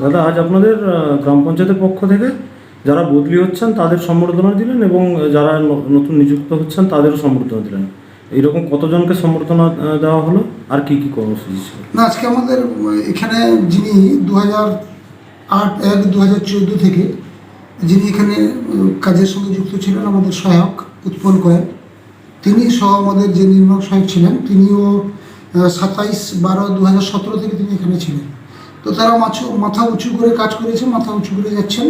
দাদা, আজ আপনাদের গ্রাম পঞ্চায়েতের পক্ষ থেকে যারা বদলি হচ্ছেন, তাদের সম্বর্ধনা দিলেন এবং যারা নতুন নিযুক্ত হচ্ছেন, তাদেরও সম্বর্ধনা দিলেন। এইরকম কতজনকে সম্বর্ধনা দেওয়া হলো? আর কি কি কর্মসূচি ছিল? না, আজকে আমাদের, এখানে যিনি দু হাজার আট, এক দু হাজার চোদ্দ থেকে যিনি এখানে কাজের সঙ্গে যুক্ত ছিলেন, আমাদের সহায়ক উৎপন্ন করেন তিনি সহ আমাদের যে নির্মাণ সহায়ক ছিলেন, তিনিও সাতাইশ বারো দু হাজার সতেরো থেকে তিনি এখানে ছিলেন। তো তারা মাছ, মাথা উঁচু করে কাজ করেছে, মাথা উঁচু করে যাচ্ছেন।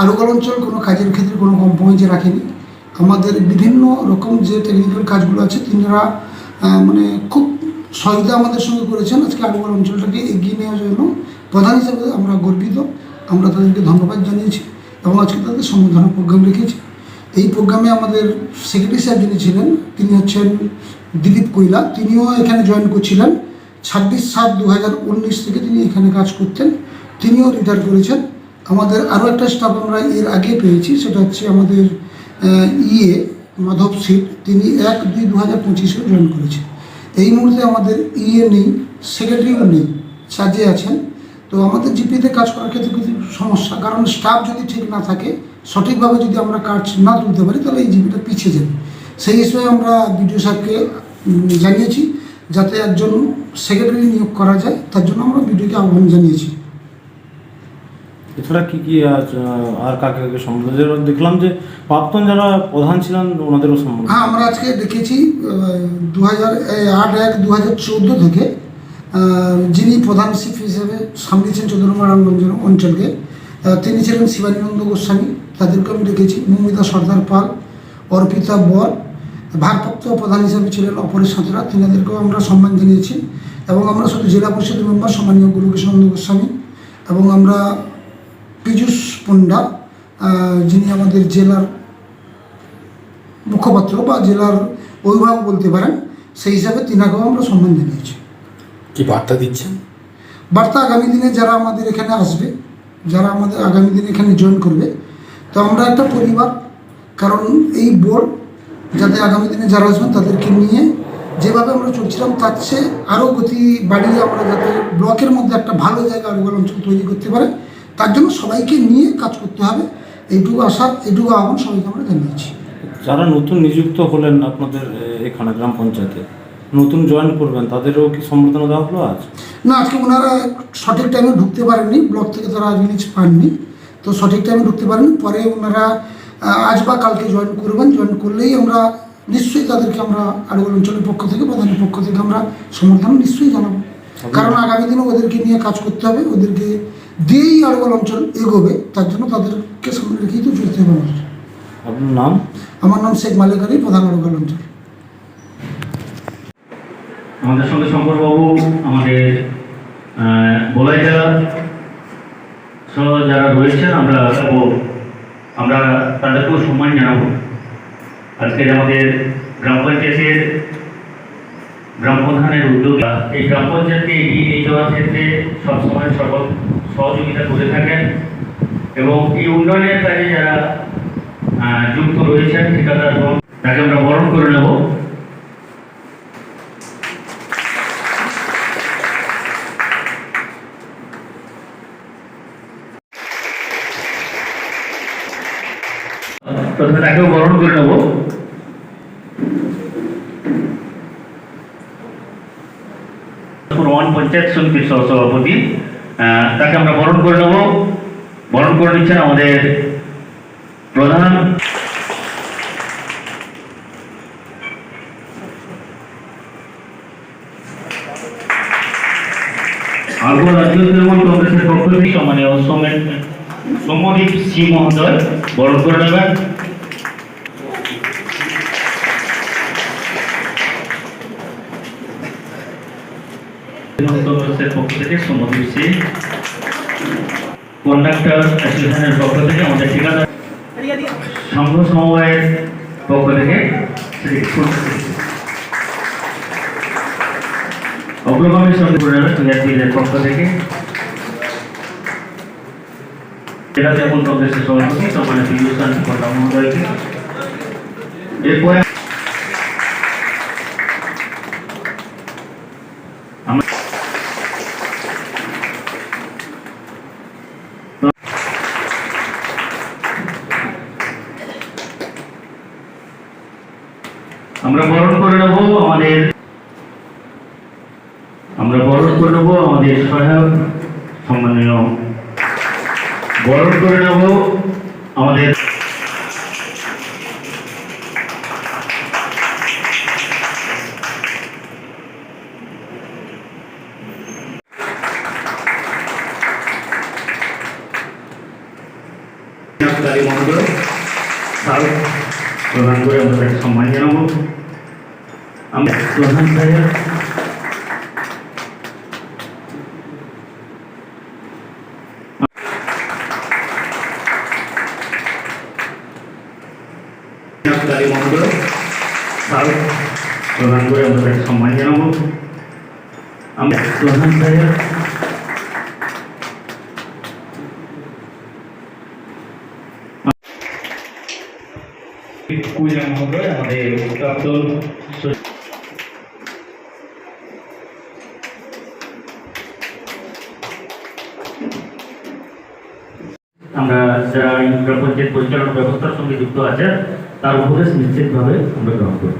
আলুগল অঞ্চল কোনো কাজের ক্ষেত্রে কোনো কম্প্রোমাইজে রাখেনি। আমাদের বিভিন্ন রকম যে টেকনিক্যাল কাজগুলো আছে তিনারা মানে খুব সহযোগিতা আমাদের সঙ্গে করেছেন। আজকে আলুগল অঞ্চলটাকে এগিয়ে নেওয়ার জন্য প্রধান হিসেবে আমরা গর্বিত। আমরা তাদেরকে ধন্যবাদ জানিয়েছি এবং আজকে তাদের সম্বোধনা প্রোগ্রাম রেখেছি। এই প্রোগ্রামে আমাদের সেক্রেটারি সাহেব যিনি ছিলেন, তিনি হচ্ছেন দিলীপ কৈলা তিনিও এখানে জয়েন করছিলেন। ছাব্বিশ সাত দু থেকে তিনি এখানে কাজ করতেন। তিনিও রিটায়ার করেছেন। আমাদের আরও একটা স্টাফ আমরা এর আগে পেয়েছি, সেটা হচ্ছে আমাদের ইয়ে মাধব সিট। তিনি এক দুই দু হাজার পঁচিশে জয়েন করেছেন। এই মুহূর্তে আমাদের ইয়ে নেই সেক্রেটারিও নেই চার্জে আছেন। তো আমাদের জিপিতে কাজ করার ক্ষেত্রে কিছু সমস্যা, কারণ স্টাফ যদি ঠিক না থাকে, সঠিকভাবে যদি আমরা কাজ না তুলতে পারি, তাহলে এই জিপিটা পিছিয়ে যাবে। সেই হিসেবে আমরা বিডিও সাহেবকে জানিয়েছি যাতে একজন সেক্রেটারি নিয়োগ করা যায় তার জন্য আমরা বিডিওকে আহ্বান জানিয়েছি। এছাড়া কি কি আজ আর কাকে কাকে যেটা দেখলাম যে প্রাক্তন যারা প্রধান ছিলেন ওনাদেরও সম্বোধনা হ্যাঁ আমরা আজকে দেখেছি দু হাজার আট এক দু হাজার চৌদ্দো থেকে যিনি প্রধান শিপ হিসেবে সামলিয়েছেন চন্দ্রমারায়ণগঞ্জ অঞ্চলকে তিনি ছিলেন শিবানীনন্দ গোস্বামী তাদেরকে আমি দেখেছি মৌমিতা সর্দার পাল অর্পিতা বর ভারপ্রাপ্ত প্রধান হিসেবে ছিলেন অপরেশ সাঁতরা। তিনাদেরকেও আমরা সম্মান জানিয়েছি এবং আমরা শুধু জেলা পরিষদের মেম্বার সম্মানীয় গুরুকৃষ্ণন্দ গোস্বামী এবং আমরা পীযূষ পণ্ডা যিনি আমাদের জেলার মুখপাত্র বা জেলার অভিভাবক বলতে পারেন সেই হিসাবে তিনাকেও আমরা সম্মান জানিয়েছি। কি বার্তা দিচ্ছেন? বার্তা আগামী দিনে যারা আমাদের এখানে আসবে যারা আমাদের আগামী দিনে এখানে জয়েন করবে তো আমরা একটা পরিবার কারণ এই বোর্ড যাতে আগামী দিনে যারা আসবেন তাদেরকে নিয়ে যেভাবে আমরা চলছিলাম তার চেয়ে আরও গতি বাড়িয়ে আমরা যাতে ব্লকের মধ্যে একটা ভালো জায়গা আরোগ্য অঞ্চল তৈরি করতে পারে তার জন্য সবাইকে নিয়ে কাজ করতে হবে। এইটুকু আশা এইটুকু আহ্বান সবাইকে আমরা জানিয়েছি। যারা নতুন নিযুক্ত হলেন আপনাদের এখানে গ্রাম পঞ্চায়েতে নতুন জয়েন করবেন তাদেরও কি সম্বর্ধনা দেওয়া হলো আজ? না আজকে ওনারা সঠিক টাইমে ঢুকতে পারেননি ব্লক থেকে তারা রিলিজ পাননি। তো সঠিক টাইমে ঢুকতে পারেননি পরে ওনারা আজ বা কালকে জয়েন করবেন জয়েন করলেই আমরা নিশ্চয়ই তাদেরকে আমরা আড়গোল অঞ্চলের পক্ষ থেকে প্রধানের পক্ষ থেকে আমরা সমর্থন নিশ্চয়ই জানাব। কারণ আগামী দিনে ওদেরকে নিয়ে কাজ করতে হবে ওদেরকে দিয়েই আড়গোল অঞ্চল এগোবে তার জন্য তাদেরকে সামনে রেখেই তো চলতে হবে আমাদের। আপনার নাম? আমার নাম শেখ মালিক আলী প্রধান আড়গোল অঞ্চল আমাদের সঙ্গে শঙ্করবাবু আমাদের বলাই জেলা যারা রয়েছেন আমরা আমরা তাদেরকেও সম্মান জানাব। আজকে আমাদের গ্রাম পঞ্চায়েতের গ্রাম প্রধানের উদ্যোগ এই গ্রাম পঞ্চায়েতকে এগিয়ে নিয়ে যাওয়ার ক্ষেত্রে সবসময় সকল সহযোগিতা করে থাকেন এবং এই উন্নয়নের কাজে যারা যুক্ত রয়েছেন, ঠিকাদার তাকে আমরা বরণ করে নেব। প্রথমে তাকেও বরণ করে নেব। ওয়ান তাকে আমরা বরণ করে নেব। বরণ করে নিচ্ছেন আমাদের প্রধান। সম্মানীয় সৌম্যদীপ সি মহোদয় বরণ করে নেবেন। তৃণমূল কংগ্রেসের পক্ষ থেকে সৌম্যদীপ সি কন্ডাক্টর অ্যাসোসিয়েশনের পক্ষ থেকে আমাদের ঠিকাদার সংঘ সমবায়ের পক্ষ থেকে অগ্রগামী করে পক্ষ থেকে জেলা তৃণমূল কংগ্রেসের সভাপতি সম্মানিত মহোদয়কে। এরপরে আমরা বরণ করে নেব আমাদের, আমরা বরণ করে নেব আমাদের সহায়ক সম্মানীয়, বরণ করে নেব আমাদের প্রদান করে আমরা তাকে সম্মান জানাব। আমরা প্রধান সাহেব কালী মহোদয় স্মারক প্রদান করে আমরা তাকে সম্মান জানাব আমরা প্রধান সাহেব পূজা মহোদয় আমাদের প্রাক্তন আমরা যারা এই পঞ্চায়েত পরিচালনা ব্যবস্থার সঙ্গে যুক্ত আছে, তার উপদেশ নিশ্চিতভাবে আমরা গ্রহণ করব।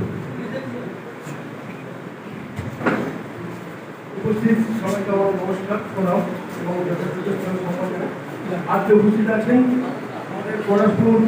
উপস্থিত সবাইকে আমার নমস্কার, প্রণাম, এবং আজকে উপস্থিত আছেন, আমাদের পড়াশুনোর